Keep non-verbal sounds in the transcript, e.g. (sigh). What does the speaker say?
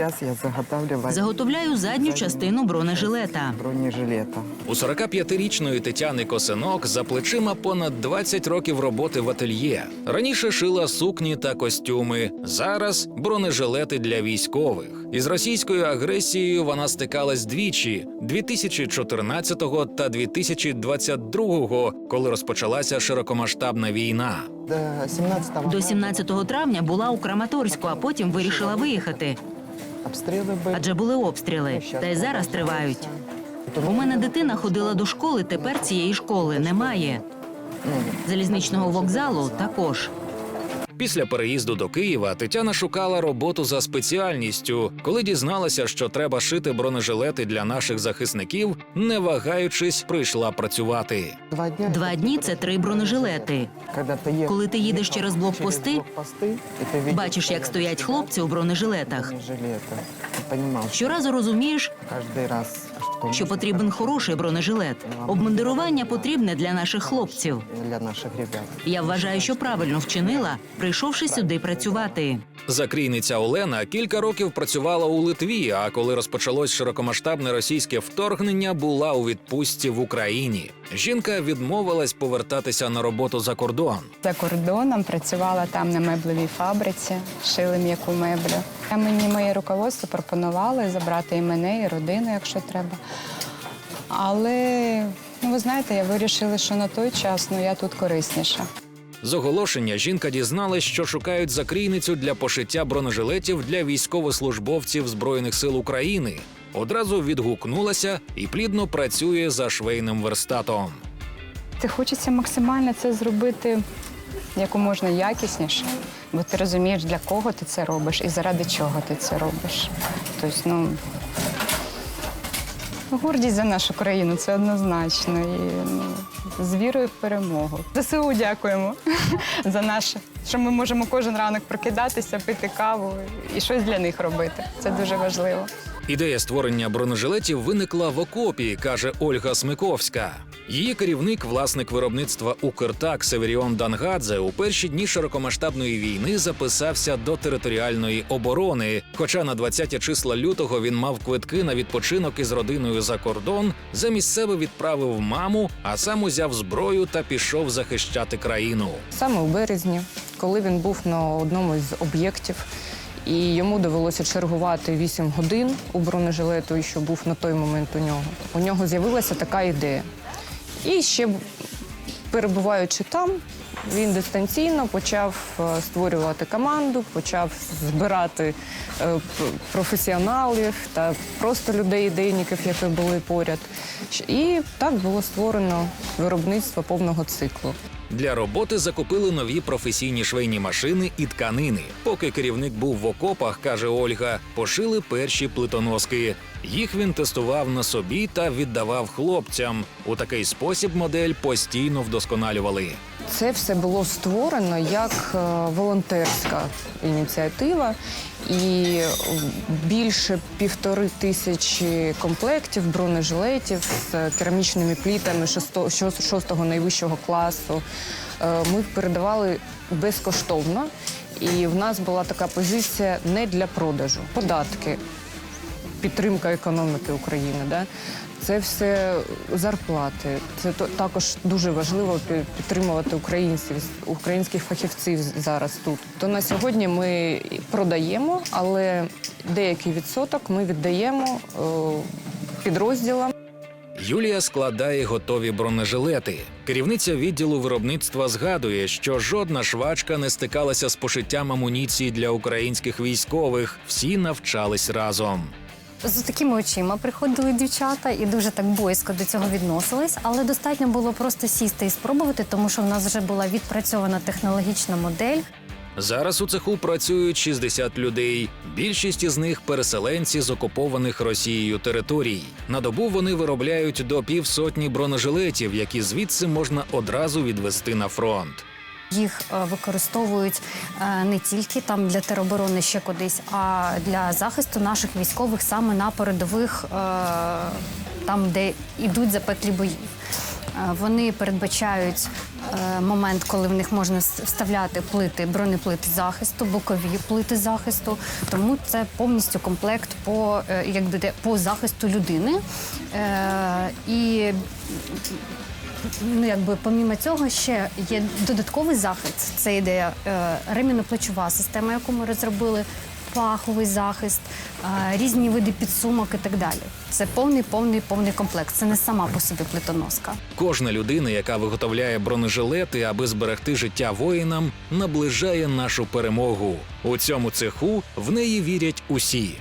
Сейчас я заготавливаю Заготовляю задню частину бронежилета. бронежилета. У 45-річної Тетяни Косинок за плечима понад 20 років роботи в ательє. Раніше шила сукні та костюми. Зараз бронежилети для військових. Із російською агресією вона стикалась двічі: 2014 та 2022, коли розпочалася широкомасштабна війна. До 17 До 17 травня була у Краматорську, а потім вирішила виїхати. Адже були обстріли. Та й зараз тривають. У мене дитина ходила до школи, тепер цієї школи немає. Залізничного вокзалу також. Після переїзду до Києва Тетяна шукала роботу за спеціальністю. Коли дізналася, що треба шити бронежилети для наших захисників, не вагаючись, прийшла працювати. Два дня. Два дні це три бронежилети. Коли ти їдеш через блокпости, Бачиш, як стоять хлопці у бронежилетах. Щоразу розумієш, кожен раз, що, потрібен хороший бронежилет. Обмундирування потрібне для наших хлопців. для наших ребят. Я вважаю, що правильно вчинила, прийшовши сюди працювати. Закрійниця Олена кілька років працювала у Литві. А коли розпочалось широкомасштабне російське вторгнення, була у відпустці в Україні. Жінка відмовилась повертатися на роботу за кордон. За кордоном працювала там на меблевій фабриці, шили м'яку меблю. А мені моє руководство пропонувало забрати і мене, і родину, якщо треба. Але ну ви знаєте, я вирішила, що на той час ну, я тут корисніша. З оголошення жінка дізналась, що шукають закрійницю для пошиття бронежилетів для військовослужбовців Збройних сил України. Одразу відгукнулася і плідно працює за швейним верстатом. Ти хочеться максимально це зробити як можна якісніше, бо ти розумієш, для кого ти це робиш і заради чого ти це робиш. Тобто, ну гордість за нашу країну це однозначно. І ну, з вірою в перемогу. ЗСУ дякуємо (laughs) за наше, що ми можемо кожен ранок прокидатися, пити каву і щось для них робити. Це дуже важливо. Ідея створення бронежилетів виникла в окопі, каже Ольга Смиковська. Її керівник, власник виробництва Укртак Северіон Дангадзе, у перші дні широкомасштабної війни записався до територіальної оборони. Хоча на 20 числа лютого він мав квитки на відпочинок із родиною за кордон, замість себе відправив маму, а сам узяв зброю та пішов захищати країну. Саме у березні, коли він був на одному із об'єктів, і йому довелося чергувати 8 годин у бронежилету, що був на той момент у нього. У нього з'явилася така ідея. І ще перебуваючи там, він дистанційно почав е, створювати команду, почав збирати е, професіоналів та просто людей, ідейників, які були поряд. І так було створено виробництво повного циклу. Для роботи закупили нові професійні швейні машини і тканини. Поки керівник був в окопах, каже Ольга, пошили перші плитоноски. Їх він тестував на собі та віддавав хлопцям. У такий спосіб модель постійно вдосконалювали. Це все було створено як е, волонтерська ініціатива, і більше півтори тисячі комплектів бронежилетів з керамічними плітами шесто- шос- шостого найвищого класу. е, Ми передавали безкоштовно, і в нас була така позиція не для продажу. Податки підтримка економіки України. Да? Це все зарплати. Це також дуже важливо підтримувати українців, українських фахівців зараз тут. То на сьогодні ми продаємо, але деякий відсоток ми віддаємо е, підрозділам. Юлія складає готові бронежилети. Керівниця відділу виробництва згадує, що жодна швачка не стикалася з пошиттям амуніції для українських військових. Всі навчались разом. З такими очима приходили дівчата і дуже так боязко до цього відносились, але достатньо було просто сісти і спробувати, тому що в нас вже була відпрацьована технологічна модель. Зараз у цеху працюють 60 людей. Більшість із них переселенці з окупованих Росією територій. На добу вони виробляють до півсотні бронежилетів, які звідси можна одразу відвести на фронт. Їх е, використовують е, не тільки там для тероборони ще кудись, а для захисту наших військових саме на передових, е, там де йдуть запеклі бої. Вони передбачають момент, коли в них можна вставляти плити, бронеплити захисту, бокові плити захисту. Тому це повністю комплект по, е, якби, по захисту людини. І ну, якби, помімо цього, ще є додатковий захист. Це йде е, ремінно-плечова система, яку ми розробили, паховий захист, е, різні види підсумок і так далі. Це повний, повний, повний комплект. Це не сама по собі плитоноска. Кожна людина, яка виготовляє бронежилети, аби зберегти життя воїнам, наближає нашу перемогу. У цьому цеху в неї вірять усі.